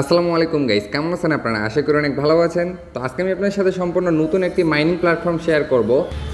আসসালামু আলাইকুম গাইস কেমন আছেন আপনারা? আশা করি অনেক ভালো আছেন। তো আজকে আমি আপনার সাথে সম্পূর্ণ নতুন একটি মাইনিং প্ল্যাটফর্ম শেয়ার করব।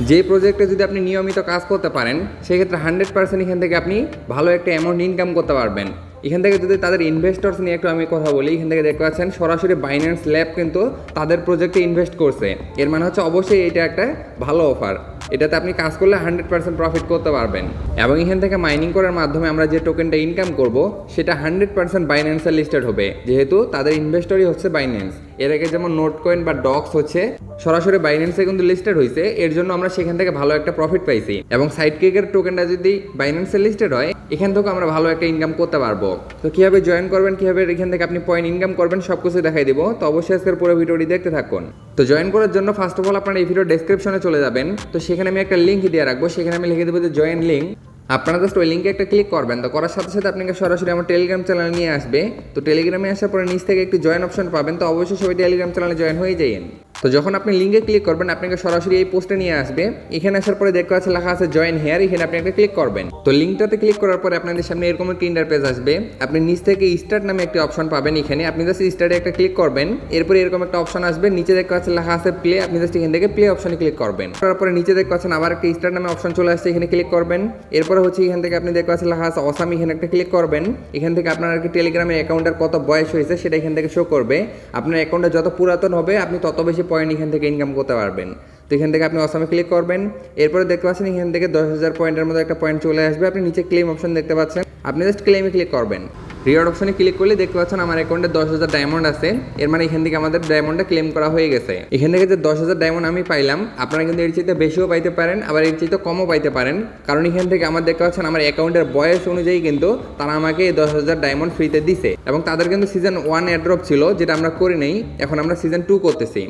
যে প্রজেক্টে যদি আপনি নিয়মিত কাজ করতে পারেন, সেক্ষেত্রে হান্ড্রেড পার্সেন্ট এখান থেকে আপনি ভালো একটা অ্যামাউন্ট ইনকাম করতে পারবেন। এখান থেকে যদি তাদের ইনভেস্টর্স নিয়ে একটু আমি কথা বলি, এখান থেকে দেখতে পাচ্ছেন সরাসরি বাইন্যান্স ল্যাব কিন্তু তাদের প্রজেক্টে ইনভেস্ট করছে। এর মানে হচ্ছে অবশ্যই এটা একটা ভালো অফার এটাতে আপনি কাজ করলে হান্ড্রেড পার্সেন্ট প্রফিট করতে পারবেন। এবং এখান থেকে মাইনিং করার মাধ্যমে আমরা যে টোকেনটা ইনকাম করব, সেটা হান্ড্রেড পার্সেন্ট বাইন্যান্সে লিস্টেড হবে। যেহেতু তাদের ইনভেস্টরই হচ্ছে বাইন্যান্স এর আগে যেমন নোট কয়েন বা ডক্স হচ্ছে, সরাসরি বাইন্যান্সে কিন্তু লিস্টেড হয়েছে এর জন্য আমরা সেখান থেকে ভালো একটা প্রফিট পাইছি। এবং সাইড কেকের টোকেনটা যদি বাইন্যান্সে লিস্টেড হয়, এখান থেকে আমরা ভালো একটা ইনকাম করতে পারব। তো কীভাবে জয়েন করবেন, কীভাবে এখান থেকে আপনি পয়েন্ট ইনকাম করবেন সব কিছু দেখাই দিব। তো অবশ্যই আজকের পুরো ভিডিওটি দেখতে থাকুন। তো জয়েন করার জন্য ফার্স্ট অফ অল আপনার এই ভিডিও ডেসক্রিপশনে চলে যাবেন। তো সেখানে আমি একটা লিঙ্ক দিয়ে রাখব। সেখানে আমি লিখে দেবো যে জয়েন লিঙ্ক আপনারা জাস্ট ওই লিঙ্কে একটা ক্লিক করবেন। তো করার সাথে সাথে আপনাকে সরাসরি আমার টেলিগ্রাম চ্যানেল নিয়ে আসবে। তো টেলিগ্রামে আসার পরে নিচ থেকে একটি জয়েন অপশন পাবেন। তো অবশ্যই সবাই টেলিগ্রাম চ্যানেলে জয়েন হয়ে যাইন তো যখন আপনি লিঙ্কে ক্লিক করবেন, আপনাকে সরাসরি এই পোস্টে নিয়ে আসবে। এখানে আসার পরে দেখতে পাচ্ছে লেখা আছে জয়েন হেয়ার এখানে আপনি একটা ক্লিক করবেন। তো লিঙ্কটাতে ক্লিক করার পরে আপনাদের সামনে এরকম একটি ইন্টারপেজ আসবে। আপনি নিচ থেকে স্টার্ট নামে একটি অপশন পাবেন এখানে। আপনি জাস্ট স্টার্টে একটা ক্লিক করবেন। এরপরে এরকম একটা অপশন আসবে। নিচে দেখতে পাচ্ছেন, লেখা আছে প্লে আপনি জাস্ট এখান থেকে প্লে অপশনে ক্লিক করবেন। তারপরে নিচে দেখতে পাচ্ছেন, আবার একটা স্টার্ট নামে অপশন চলে আসছে, এখানে ক্লিক করবেন। এরপরে হচ্ছে এখান থেকে আপনি দেখতে পাচ্ছেন, লেখা আছে অসাম এখানে একটা ক্লিক করবেন। এখান থেকে আপনার আর কি টেলিগ্রামের অ্যাকাউন্টের কত বয়স হয়েছে, সেটা এখান থেকে শো করবে। আপনার অ্যাকাউন্টে যত পুরাতন হবে, আপনি তত বেশি পয়েন্ট এখান থেকে ইনকাম করতে পারবেন। তো এখান থেকে আপনি অসামে ক্লিক করবেন। এরপরে দেখতে পাচ্ছেন এখান থেকে দশ হাজার পয়েন্টের মধ্যে একটা পয়েন্ট চলে আসবে। আপনি নিচে ক্লেম অপশন দেখতে পাচ্ছেন। আপনি জাস্ট ক্লেমে ক্লিক করবেন। রিওয়ার্ড অপশনে ক্লিক করলে দেখতে পাচ্ছেন আমার অ্যাকাউন্টে দশ হাজার ডায়মন্ড আছে। এর মানে এখান থেকে আমাদের ডায়মন্ডটা ক্লেম করা হয়ে গেছে। এখান থেকে যে দশ হাজার ডায়মন্ড আমি পাইলাম, আপনারা কিন্তু এর চাইতে বেশিও পাইতে পারেন, আবার এর চাইতে কমও পাইতে পারেন। কারণ এখান থেকে আমার দেখতে পাচ্ছেন আমার অ্যাকাউন্টের বয়স অনুযায়ী কিন্তু তারা আমাকে এই দশ হাজার ডায়মন্ড ফ্রিতে দিছে। এবং তাদের কিন্তু সিজন ওয়ান অ্যাড্রপ ছিল, যেটা আমরা করি নেই। এখন আমরা সিজন টু করতেছি।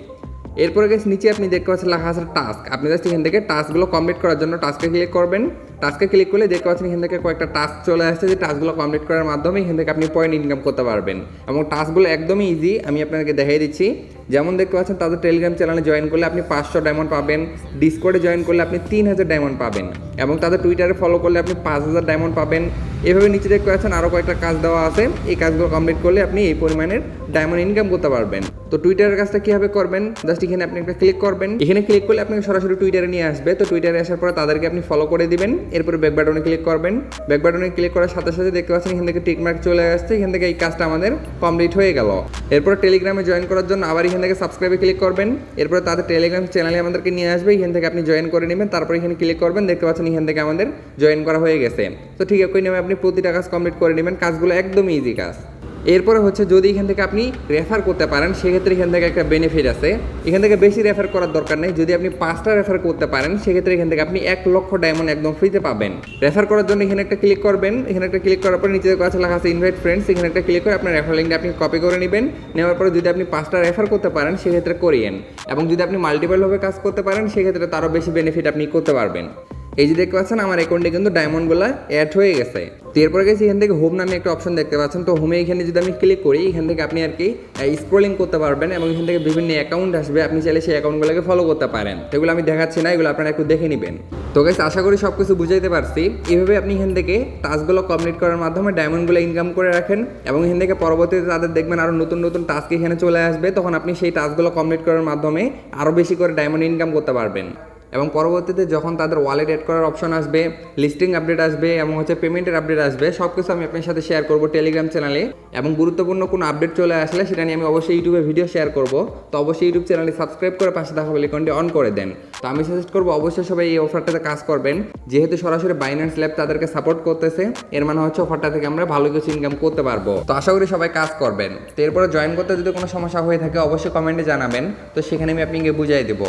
এরপরে গেছে নিচে আপনি দেখতে পাচ্ছেন, লেখা আছে টাস্ক আপনি জাস্ট এখান থেকে টাস্কগুলো কমপ্লিট করার জন্য টাস্কে ক্লিক করবেন। টাস্কে ক্লিক করলে দেখতে পাচ্ছেন এখান থেকে কয়েকটা টাস্ক চলে আসছে, যে টাস্কগুলো কমপ্লিট করার মাধ্যমে এখান থেকে আপনি পয়েন্ট ইনকাম করতে পারবেন। এবং টাস্কগুলো একদমই ইজি আমি আপনাকে দেখাই দিচ্ছি। যেমন দেখতে পাচ্ছেন, তাদের টেলিগ্রাম চ্যানেলে জয়েন করলে আপনি পাঁচশো ডায়মন্ড পাবেন। ডিসকোডে জয়েন করলে আপনি তিন হাজার ডায়মন্ড পাবেন। এবং তাদের টুইটারে ফলো করলে আপনি পাঁচ হাজার ডায়মন্ড পাবেন। এভাবে নিচে দেখতে পাচ্ছেন আরও কয়েকটা কাজ দেওয়া আছে। এই কাজগুলো কমপ্লিট করলে আপনি এই পরিমাণের ডায়মন্ড ইনকাম করতে পারবেন। তো টুইটারের কাজটা কীভাবে করবেন? জাস্ট এখানে আপনি একটা ক্লিক করবেন। এখানে ক্লিক করলে আপনাকে সরাসরি টুইটারে নিয়ে আসবে। তো টুইটারে আসার পরে তাদেরকে আপনি ফলো করে দিবেন। এরপরে ব্যাক বাটনে ক্লিক করবেন। ব্যাক বাটনে ক্লিক করার সাথে সাথে দেখতে পাচ্ছেন এখান থেকে টিকমার্ক চলে আসছে। এখান থেকে এই কাজটা আমাদের কমপ্লিট হয়ে গেল। এরপর টেলিগ্রামে জয়েন করার জন্য আবার এখান থেকে সাবস্ক্রাইবে ক্লিক করবেন। এরপর তাদের টেলিগ্রাম চ্যানেলে আমাদেরকে নিয়ে আসবে। এখান থেকে আপনি জয়েন করে নেবেন। তারপর এখানে ক্লিক করবেন। দেখতে পাচ্ছেন এখান থেকে আমাদের জয়েন করা হয়ে গেছে। তো ঠিক একই নামে আপনি প্রতিটা কাজ কমপ্লিট করে নেবেন। কাজগুলো একদম ইজি কাজ। এরপরে হচ্ছে যদি এখান থেকে আপনি রেফার করতে পারেন, সেক্ষেত্রে এখান থেকে একটা বেনিফিট আছে। এখান থেকে বেশি রেফার করার দরকার নেই। যদি আপনি পাঁচটা রেফার করতে পারেন, সেক্ষেত্রে এখান থেকে আপনি এক লক্ষ ডায়মন্ড একদম ফ্রিতে পাবেন। রেফার করার জন্য এখানে একটা ক্লিক করবেন। এখানে একটা ক্লিক করার পর নিচে কাছে লেখা আছে ইনভাইট ফ্রেন্ডস এখানে একটা ক্লিক করে আপনার রেফার লিঙ্কটা আপনি কপি করে নেবেন। নেওয়ার পরে যদি আপনি পাঁচটা রেফার করতে পারেন, সেক্ষেত্রে করিয়েন এবং যদি আপনি মাল্টিপলভাবে কাজ করতে পারেন, সেক্ষেত্রে তারও বেশি বেনিফিট আপনি করতে পারবেন। এই যে দেখতে পাচ্ছেন, আমার অ্যাকাউন্টে কিন্তু ডায়মন্ডগুলো অ্যাড হয়ে গেছে। তো এরপরে গেছি এখান থেকে হোম নামে একটা অপশন দেখতে পাচ্ছেন। তো হোমে এখানে যদি আমি ক্লিক করি, এখান থেকে আপনি আর কি স্ক্রলিং করতে পারবেন এবং এখান থেকে বিভিন্ন অ্যাকাউন্ট আসবে। আপনি চাইলে সেই অ্যাকাউন্টগুলোকে ফলো করতে পারেন। সেগুলো আমি দেখাচ্ছি না, এগুলো আপনারা একটু দেখে নেবেন। তো গাইস আশা করি সব কিছু বুঝাইতে পারছি। এভাবে আপনি এখান থেকে টাস্কগুলো কমপ্লিট করার মাধ্যমে ডায়মন্ডগুলো ইনকাম করে রাখেন এবং এখান থেকে পরবর্তীতে তাদের দেখবেন আরও নতুন নতুন টাস্ক এখানে চলে আসবে। তখন আপনি সেই টাস্কগুলো কমপ্লিট করার মাধ্যমে আরও বেশি করে ডায়মন্ড ইনকাম করতে পারবেন। এবং পরবর্তীতে যখন তাদের ওয়ালেট অ্যাড করার অপশন আসবে লিস্টিং আপডেট আসবে এবং হচ্ছে পেমেন্টের আপডেট আসবে সব কিছু আমি আপনার সাথে শেয়ার করব টেলিগ্রাম চ্যানেলে এবং গুরুত্বপূর্ণ কোনো আপডেট চলে আসলে সেটা নিয়ে আমি অবশ্যই ইউটিউবে ভিডিও শেয়ার করব। তো অবশ্যই ইউটিউব চ্যানেলে সাবস্ক্রাইব করে পাশে দেখা বেলিকনটি অন করে দেন। তো আমি সাজেস্ট করব অবশ্যই সবাই এই অফারটাতে কাজ করবেন। যেহেতু সরাসরি বাইন্যান্স ল্যাব তাদেরকে সাপোর্ট করতেছে, এর মানে হচ্ছে অফারটা থেকে আমরা ভালো কিছু ইনকাম করতে পারব। তো আশা করি সবাই কাজ করবেন। তো এরপরে জয়েন করতে যদি কোনো সমস্যা হয়ে থাকে, অবশ্যই কমেন্টে জানাবেন। তো সেখানে আমি আপনাকে বুঝাই দেবো।